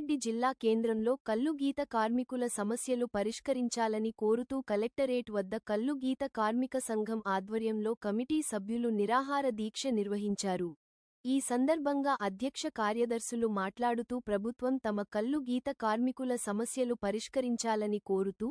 సంగారెడ్డి జిల్లా కేంద్రంలో కల్లుగీత కార్మికుల సమస్యలు పరిష్కరించాలని కోరుతూ కలెక్టరేట్ వద్ద కల్లుగీత కార్మిక సంఘం ఆధ్వర్యంలో కమిటీ సభ్యులు నిరాహార దీక్ష నిర్వహించారు. ఈ సందర్భంగా అధ్యక్ష కార్యదర్శులు మాట్లాడుతూ ప్రభుత్వం తమ కల్లుగీత కార్మికుల సమస్యలు పరిష్కరించాలని కోరుతూ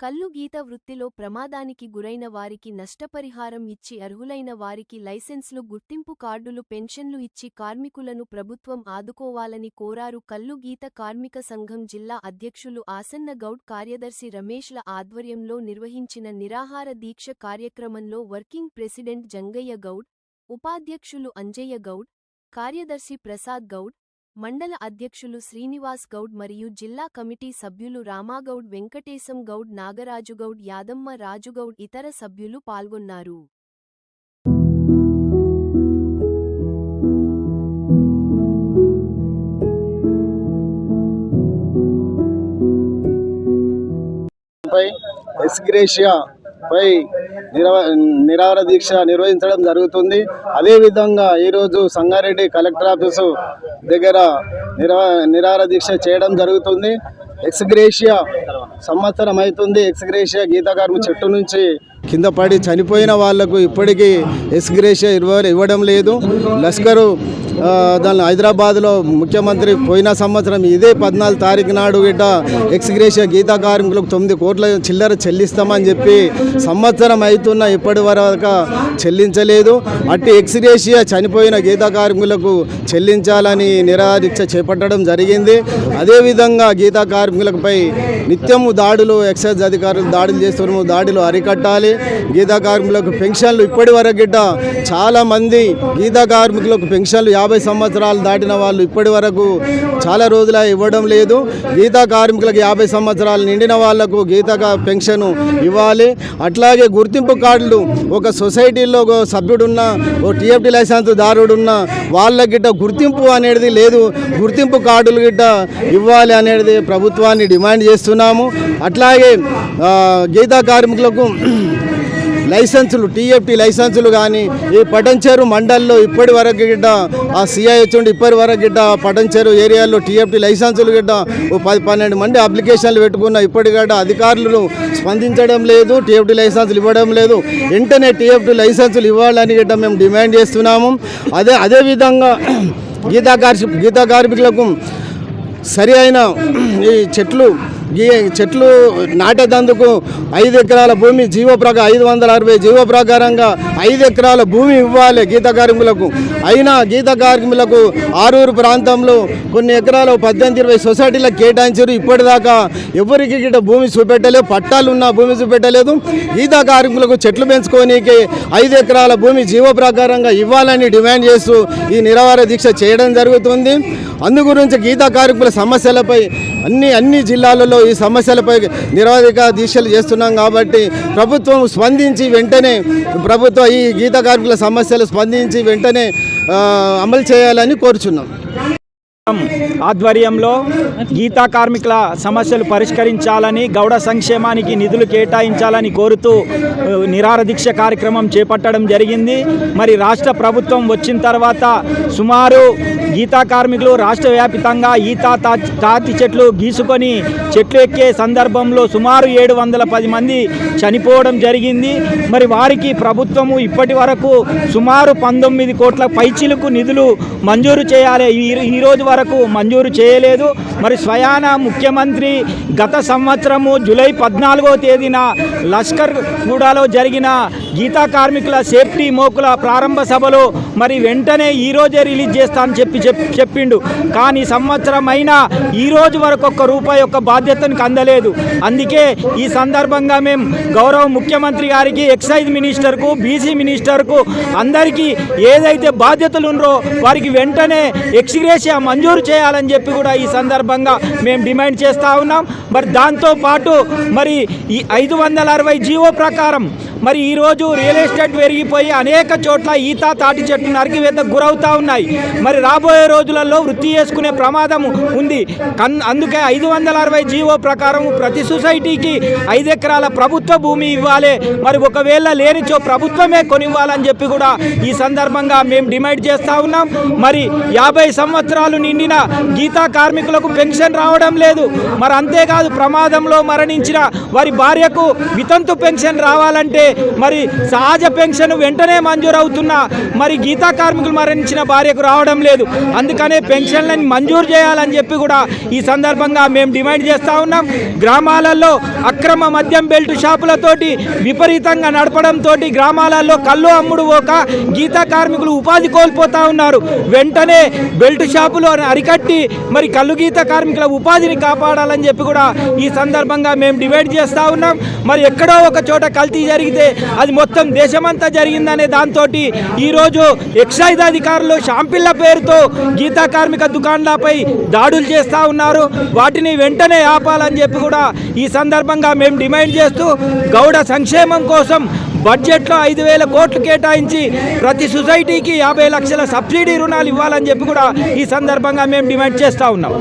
కల్లు గీత వృత్తిలో ప్రమాదానికి గురైన వారికి నష్టపరిహారం ఇచ్చి అర్హులైన వారికి లైసెన్స్లు గుర్తింపు కార్డులు పెన్షన్లు ఇచ్చి కార్మికులను ప్రభుత్వం ఆదుకోవాలని కోరారు కల్లు గీత కార్మిక సంఘం జిల్లా అధ్యక్షులు ఆసన్న గౌడ్. కార్యదర్శి రమేష్ల ఆధ్వర్యంలో నిర్వహించిన నిరాహార దీక్ష కార్యక్రమంలో వర్కింగ్ ప్రెసిడెంట్ జంగయ్య గౌడ్ ఉపాధ్యక్షులు అంజయ్య గౌడ్ కార్యదర్శి ప్రసాద్ గౌడ్ మండల అధ్యక్షులు శ్రీనివాస్ గౌడ్ మరియు జిల్లా కమిటీ సభ్యులు రామాగౌడ్ వెంకటేశం గౌడ్ నాగరాజుగౌడ్ యాదమ్మ రాజుగౌడ్ ఇతర సభ్యులు పాల్గొన్నారు. పై ఎస్గ్రేషియా పై నిరవ నిరాహార దీక్ష నిర్వహించడం జరుగుతుంది. అదేవిధంగా ఈరోజు సంగారెడ్డి కలెక్టర్ ఆఫీసు దగ్గర నిరా నిరాహార దీక్ష చేయడం జరుగుతుంది. ఎక్స్గ్రేషియా సంవత్సరం అవుతుంది. ఎక్స్గ్రేషియా గీతాకార్మి చెట్టు నుంచి కింద పడి చనిపోయిన వాళ్ళకు ఇప్పటికీ ఎక్స్గ్రేషియా ఇవ్వ ఇవ్వడం లేదు. లష్కరు దాని హైదరాబాద్లో ముఖ్యమంత్రి పోయిన సంవత్సరం ఇదే పద్నాలుగు తారీఖు నాడు గిట్ట ఎక్స్గ్రేషియా గీతా కార్మికులకు తొమ్మిది కోట్ల చిల్లర చెల్లిస్తామని చెప్పి సంవత్సరం అవుతున్న ఇప్పటి వరకు చెల్లించలేదు. అట్టి ఎక్స్గ్రేషియా చనిపోయిన గీతా కార్మికులకు చెల్లించాలని నిరాదీక్ష చేపట్టడం జరిగింది. అదేవిధంగా గీతా కార్మికులపై నిత్యము దాడులు ఎక్సైజ్ అధికారులు దాడులు చేస్తున్నాము దాడులు అరికట్టాలి. గీతా కార్మికులకు పెన్షన్లు ఇప్పటి వరకు గిట్ట చాలా మంది గీతా కార్మికులకు పెన్షన్లు యాభై సంవత్సరాలు దాటిన వాళ్ళు ఇప్పటి వరకు చాలా రోజుల ఇవ్వడం లేదు. గీతా కార్మికులకు యాభై సంవత్సరాలు నిండిన వాళ్ళకు గీతా పెన్షన్ ఇవ్వాలి. అట్లాగే గుర్తింపు కార్డులు ఒక సొసైటీలో ఒక సభ్యుడున్న ఓ టీఎఫ్టీ లైసెన్స్ దారుడున్న వాళ్ళ గిట్ట గుర్తింపు అనేది లేదు. గుర్తింపు కార్డులు గిట్ట ఇవ్వాలి అనేది ప్రభుత్వాన్ని డిమాండ్ ఉన్నాము. అట్లాగే గీతా కార్మికులకు లైసెన్సులు టీఎఫ్టీ లైసెన్సులు కానీ ఈ పటంచేరు మండల్లో ఇప్పటి వరకు గిడ్డ ఆ సిఐహెచ్ ఉండి ఇప్పటి వరకు గిడ్డ పటంచేరు ఏరియాలో టీఎఫ్టీ లైసెన్సులు గిడ్డ ఓ పది పన్నెండు మంది అప్లికేషన్లు పెట్టుకున్న ఇప్పటి అధికారులు స్పందించడం లేదు టీఎఫ్టీ లైసెన్సులు ఇవ్వడం లేదు. వెంటనే టీఎఫ్టీ లైసెన్సులు ఇవ్వాలని గిడ్డ మేము డిమాండ్ చేస్తున్నాము. అదే అదేవిధంగా గీతా కార్మి గీతా కార్మికులకు సరి అయిన ఈ చెట్లు ఈ చెట్లు నాటేదందుకు ఐదు ఎకరాల భూమి జీవో ప్రకారం ఐదు వందల అరవై జీవో ప్రకారంగా ఐదు ఎకరాల భూమి ఇవ్వాలి గీత కార్మికులకు. అయినా గీత కార్మికులకు ఆరూరు ప్రాంతంలో కొన్ని ఎకరాలు పద్దెనిమిది ఇరవై సొసైటీలకు కేటాయించారు. ఇప్పటిదాకా ఎవరికి గిట్ట భూమి చూపెట్టలేదు పట్టాలు ఉన్న భూమి చూపెట్టలేదు. గీత కార్మికులకు చెట్లు పెంచుకోనీకి ఐదు ఎకరాల భూమి జీవో ప్రకారంగా ఇవ్వాలని డిమాండ్ చేస్తూ ఈ నిరవార దీక్ష చేయడం జరుగుతుంది. అందు గురించి గీత కార్మికుల సమస్యలపై అన్ని అన్ని జిల్లాలలో ఈ సమస్యలపై నిరవధిక దీక్షలు చేస్తున్నాం కాబట్టి ప్రభుత్వం స్పందించి వెంటనే ప్రభుత్వం ఈ గీత కార్మికుల సమస్యలు స్పందించి వెంటనే అమలు చేయాలని కోరుచున్నాం. ఆధ్వర్యంలో గీతా కార్మికుల సమస్యలు పరిష్కరించాలని గౌడ సంక్షేమానికి నిధులు కేటాయించాలని కోరుతూ నిరార దీక్ష కార్యక్రమం చేపట్టడం జరిగింది. మరి రాష్ట్ర ప్రభుత్వం వచ్చిన తర్వాత సుమారు గీతా కార్మికులు రాష్ట్ర వ్యాపితంగా ఈతా తా- చెట్లు గీసుకొని చెట్లు ఎక్కే సందర్భంలో సుమారు ఏడు వందల పది మంది చనిపోవడం జరిగింది. మరి వారికి ప్రభుత్వము ఇప్పటి వరకు సుమారు పంతొమ్మిది కోట్ల పైచిలకు నిధులు మంజూరు చేయాలి ఈ- ఈ రోజు వరకు మంజూరు చేయలేదు. మరి స్వయాన ముఖ్యమంత్రి గత సంవత్సరము జూలై పద్నాలుగో తేదీన లష్కర్ గూడాలో జరిగిన గీతా కార్మికుల సేఫ్టీ మోకుల ప్రారంభ సభలో మరి వెంటనే ఈ రోజే రిలీజ్ చేస్తా అని చెప్పి చెప్- చెప్పిండు. కానీ సంవత్సరం అయినా ఈ రోజు వరకు ఒక్క రూపాయి యొక్క బాధ్యతను అందలేదు అందుకే ఈ సందర్భంగా మేము గౌరవ ముఖ్యమంత్రి గారికి ఎక్సైజ్ మినిస్టర్కు బీసీ మినిస్టర్కు అందరికీ ఏదైతే బాధ్యతలు ఉన్నారో వారికి వెంటనే ఎక్స్గ్రేషియా మంజూరు చేయాలని చెప్పి కూడా ఈ సందర్భంగా మేము డిమాండ్ చేస్తూ ఉన్నాం. మరి దాంతోపాటు మరి ఈ ఐదు వందల అరవై జీవో ప్రకారం మరి ఈరోజు రియల్ ఎస్టేట్ పెరిగిపోయి అనేక చోట్ల ఈత తాటి చెట్లు నరికివేత గురవుతూ ఉన్నాయి. మరి రాబోయే రోజులలో వృత్తి చేసుకునే ప్రమాదం ఉంది. కన్ అందుకే ఐదు వందల అరవై జీవో ప్రకారం ప్రతి సొసైటీకి ఐదు ఎకరాల ప్రభుత్వ భూమి ఇవ్వాలి. మరి ఒకవేళ లేనిచో ప్రభుత్వమే కొనివ్వాలని చెప్పి కూడా ఈ సందర్భంగా మేము డిమాండ్ చేస్తూ ఉన్నాం. మరి యాభై సంవత్సరాలు నిండిన గీతా కార్మికులకు పెన్షన్ రావడం లేదు. మరి అంతేకాదు ప్రమాదంలో మరణించిన వారి భార్యకు వితంతు పెన్షన్ రావాలంటే మరి సహజ పెన్షన్ వెంటనే మంజూరవుతున్నా మరి గీతా కార్మికులు మరణించిన భార్యకు రావడం లేదు. అందుకనే పెన్షన్లను మంజూరు చేయాలని చెప్పి కూడా ఈ సందర్భంగా మేము డిమాండ్ చేస్తూ ఉన్నాం. గ్రామాలలో అక్రమ మద్యం బెల్ట్ షాపులతోటి విపరీతంగా నడపడంతో గ్రామాలలో కళ్ళు అమ్ముడు పోక గీతా కార్మికులు ఉపాధి కోల్పోతూ ఉన్నారు. వెంటనే బెల్ట్ షాపులు అరికట్టి మరి కళ్ళు గీత కార్మికుల ఉపాధిని కాపాడాలని చెప్పి కూడా ఈ సందర్భంగా మేము డివైడ్ చేస్తూ ఉన్నాం. మరి ఎక్కడో ఒక చోట కల్తీ జరిగితే అది మొత్తం దేశమంతా జరిగిందనే దాంతో ఈరోజు ఎక్సైజ్ అధికారులు షాంపిళ్ళ పేరుతో గీతా కార్మిక దుకాణాలపై దాడులు చేస్తూ ఉన్నారు. వాటిని వెంటనే ఆపాలని చెప్పి కూడా ఈ సందర్భంగా మేము డిమాండ్ చేస్తూ గౌడ సంక్షేమం కోసం బడ్జెట్లో ఐదు వేల కోట్లు కేటాయించి ప్రతి సొసైటీకి యాభై లక్షల సబ్సిడీ రుణాలు ఇవ్వాలని చెప్పి కూడా ఈ సందర్భంగా మేము డిమాండ్ చేస్తూ ఉన్నాం.